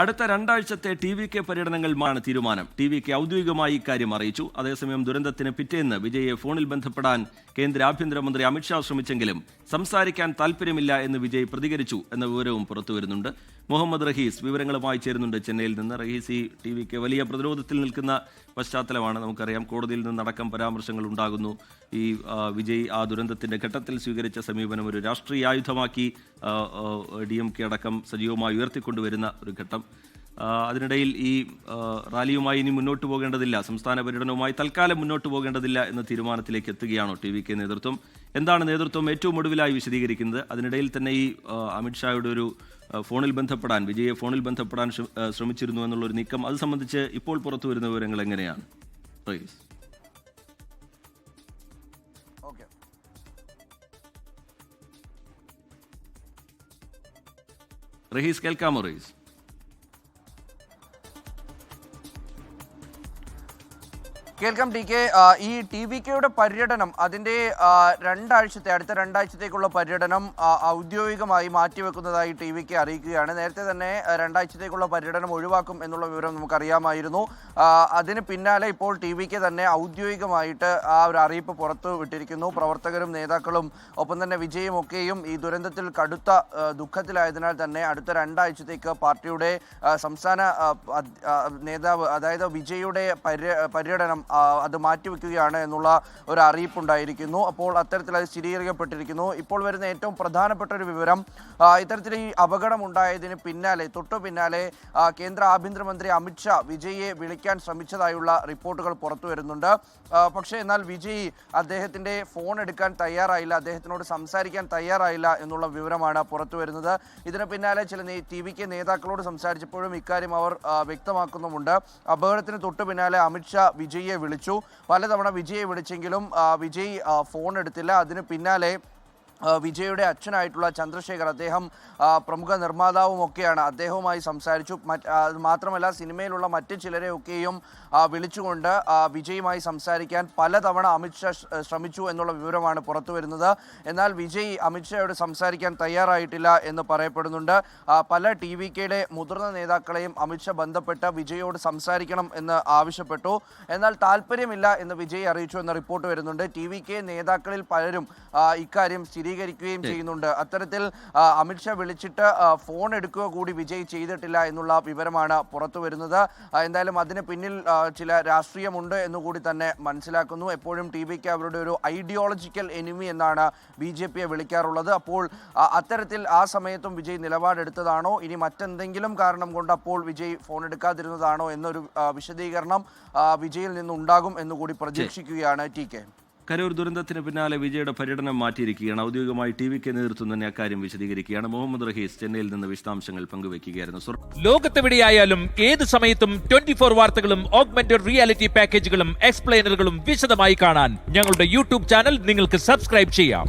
അടുത്ത രണ്ടാഴ്ചത്തെ T V K പര്യടനങ്ങളുമാണ് തീരുമാനം. ടി വി കെ ഔദ്യോഗികമായി ഇക്കാര്യം അറിയിച്ചു. അതേസമയം ദുരന്തത്തിന് പിറ്റേന്ന് വിജയെ ഫോണിൽ ബന്ധപ്പെടാൻ കേന്ദ്ര ആഭ്യന്തരമന്ത്രി അമിത്ഷാ ശ്രമിച്ചെങ്കിലും സംസാരിക്കാൻ താല്പര്യമില്ല എന്ന് വിജയ് പ്രതികരിച്ചു എന്ന വിവരവും പുറത്തുവരുന്നുണ്ട് മുഹമ്മദ് റഹീസ് വിവരങ്ങളുമായി ചേരുന്നുണ്ട് ചെന്നൈയിൽ നിന്ന്. റഹീസ് ഈ ടി വിക്ക് വലിയ പ്രതിരോധത്തിൽ നിൽക്കുന്ന പശ്ചാത്തലമാണ്. നമുക്കറിയാം കോടതിയിൽ നിന്നടക്കം പരാമർശങ്ങൾ ഉണ്ടാകുന്നു. ഈ വിജയ് ആ ദുരന്തത്തിന്റെ ഘട്ടത്തിൽ സ്വീകരിച്ച സമീപനം ഒരു രാഷ്ട്രീയ ആയുധമാക്കി ഡി എം കെ അടക്കം സജീവമായി ഉയർത്തിക്കൊണ്ടുവരുന്ന ഒരു ഘട്ടം. അതിനിടയിൽ ഈ റാലിയുമായി ഇനി മുന്നോട്ട് പോകേണ്ടതില്ല സംസ്ഥാന പര്യടനവുമായി തൽക്കാലം മുന്നോട്ട് പോകേണ്ടതില്ല എന്ന തീരുമാനത്തിലേക്ക് എത്തുകയാണോ ടി വി കെ നേതൃത്വം. എന്താണ് നേതൃത്വം ഏറ്റവും ഒടുവിലായി വിശദീകരിക്കുന്നത്? അതിനിടയിൽ തന്നെ ഈ അമിത്ഷായുടെ ഒരു ഫോണിൽ ബന്ധപ്പെടാൻ വിജയെ ഫോണിൽ ബന്ധപ്പെടാൻ ശ്രമിച്ചിരുന്നു എന്നുള്ള ഒരു നീക്കം അത് സംബന്ധിച്ച് ഇപ്പോൾ പുറത്തു വരുന്ന വിവരങ്ങൾ എങ്ങനെയാണ്? റഹീസ് കേൾക്കാമോ റഹീസ് കേൾക്കാം ടി കെ. ഈ ടി വി കെയുടെ പര്യടനം അതിന്റെ രണ്ടാഴ്ചത്തെ അടുത്ത രണ്ടാഴ്ചത്തേക്കുള്ള പര്യടനം ഔദ്യോഗികമായി മാറ്റിവെക്കുന്നതായി ടി വി കെ അറിയിക്കുകയാണ്. നേരത്തെ തന്നെ രണ്ടാഴ്ചത്തേക്കുള്ള പര്യടനം ഒഴിവാക്കും എന്നുള്ള വിവരം നമുക്കറിയാമായിരുന്നു. അതിന് പിന്നാലെ ഇപ്പോൾ ടി വി കെ തന്നെ ഔദ്യോഗികമായിട്ട് ആ ഒരു അറിയിപ്പ് പുറത്തു വിട്ടിരിക്കുന്നു. പ്രവർത്തകരും നേതാക്കളും ഒപ്പം തന്നെ വിജയും ഈ ദുരന്തത്തിൽ കടുത്ത ദുഃഖത്തിലായതിനാൽ തന്നെ അടുത്ത രണ്ടാഴ്ചത്തേക്ക് പാർട്ടിയുടെ സംസ്ഥാന നേതാവ് അതായത് വിജയുടെ പര്യ പര്യടനം അത് മാറ്റിവെക്കുകയാണ് എന്നുള്ള ഒരു അറിയിപ്പുണ്ടായിരിക്കുന്നു. അപ്പോൾ അത്തരത്തിൽ അത് സ്ഥിരീകരിക്കപ്പെട്ടിരിക്കുന്നു. ഇപ്പോൾ വരുന്ന ഏറ്റവും പ്രധാനപ്പെട്ട ഒരു വിവരം ഇത്തരത്തിൽ ഈ അപകടം ഉണ്ടായതിന് പിന്നാലെ തൊട്ടു പിന്നാലെ കേന്ദ്ര ആഭ്യന്തരമന്ത്രി അമിത്ഷാ വിജയിയെ വിളിക്കാൻ ശ്രമിച്ചതായുള്ള റിപ്പോർട്ടുകൾ പുറത്തു വരുന്നുണ്ട്. പക്ഷേ എന്നാൽ വിജയ് അദ്ദേഹത്തിന്റെ ഫോൺ എടുക്കാൻ തയ്യാറായില്ല അദ്ദേഹത്തിനോട് സംസാരിക്കാൻ തയ്യാറായില്ല എന്നുള്ള വിവരമാണ് പുറത്തു വരുന്നത്. ഇതിന് പിന്നാലെ ചില ടി വി കെ നേതാക്കളോട് സംസാരിച്ചപ്പോഴും ഇക്കാര്യം അവർ വ്യക്തമാക്കുന്നുമുണ്ട്. അപകടത്തിന് തൊട്ടു പിന്നാലെ അമിത്ഷാ വിജയെ വിളിച്ചു. പലതവണ വിജയെ വിളിച്ചെങ്കിലും വിജയ് ഫോൺ എടുത്തില്ല. അതിന് പിന്നാലെ വിജയുടെ അച്ഛനായിട്ടുള്ള ചന്ദ്രശേഖർ അദ്ദേഹം പ്രമുഖ നിർമ്മാതാവും ഒക്കെയാണ്. അദ്ദേഹവുമായി സംസാരിച്ചു. മാത്രമല്ല സിനിമയിലുള്ള മറ്റ് ചിലരെയൊക്കെയും വിളിച്ചുകൊണ്ട് വിജയുമായി സംസാരിക്കാൻ പലതവണ അമിത്ഷാ ശ്രമിച്ചു എന്നുള്ള വിവരമാണ് പുറത്തു വരുന്നത്. എന്നാൽ വിജയ് അമിത്ഷായോട് സംസാരിക്കാൻ തയ്യാറായിട്ടില്ല എന്ന് പറയപ്പെടുന്നുണ്ട്. പല ടി വി കെയുടെ മുതിർന്ന നേതാക്കളെയും അമിത്ഷാ ബന്ധപ്പെട്ട് വിജയോട് സംസാരിക്കണം എന്ന് ആവശ്യപ്പെട്ടു. എന്നാൽ താല്പര്യമില്ല എന്ന് വിജയ് അറിയിച്ചു എന്ന റിപ്പോർട്ട് വരുന്നുണ്ട്. ടി വി കെ നേതാക്കളിൽ പലരും ഇക്കാര്യം ഇക്കാര്യം സ്ഥിരീകരിക്കുകയും ചെയ്യുന്നുണ്ട്. അത്തരത്തിൽ അമിത്ഷാ വിളിച്ചിട്ട് ഫോൺ എടുക്കുക കൂടി വിജയ് ചെയ്തിട്ടില്ല എന്നുള്ള വിവരമാണ് പുറത്തു വരുന്നത്. എന്തായാലും അതിന് പിന്നിൽ ചില രാഷ്ട്രീയമുണ്ട് എന്നുകൂടി തന്നെ മനസ്സിലാക്കുന്നു. എപ്പോഴും ടി വിക്ക് അവരുടെ ഒരു ഐഡിയോളജിക്കൽ എനിമി എന്നാണ് ബി ജെ പിയെ വിളിക്കാറുള്ളത്. അപ്പോൾ അത്തരത്തിൽ ആ സമയത്തും വിജയ് നിലപാടെടുത്തതാണോ? ഇനി മറ്റെന്തെങ്കിലും കാരണം കൊണ്ട് അപ്പോൾ വിജയ് ഫോൺ എടുക്കാതിരുന്നതാണോ എന്നൊരു വിശദീകരണം വിജയിൽ നിന്നുണ്ടാകും എന്നുകൂടി പ്രതീക്ഷിക്കുകയാണ് ടി കെ. കരൂർ ദുരന്തത്തിന് പിന്നാലെ വിജയുടെ പര്യടനം മാറ്റിയിരിക്കുകയാണ്. ഔദ്യോഗികമായി ടി വി കെ നേതൃത്വം തന്നെ അക്കാര്യം വിശദീകരിക്കുകയാണ്. മുഹമ്മദ് റഹീസ് ചെന്നൈയിൽ നിന്ന് വിശദാംശങ്ങൾ പങ്കുവയ്ക്കുകയായിരുന്നു. ലോകത്തെവിടെയായാലും ഏത് സമയത്തും ട്വന്റി ഫോർ വാർത്തകളും ഓഗ്മെന്റഡ് റിയാലിറ്റി പാക്കേജുകളും എക്സ്പ്ലെയിനറുകളും വിശദമായി കാണാൻ ഞങ്ങളുടെ യൂട്യൂബ് ചാനൽ നിങ്ങൾക്ക് സബ്സ്ക്രൈബ് ചെയ്യാം.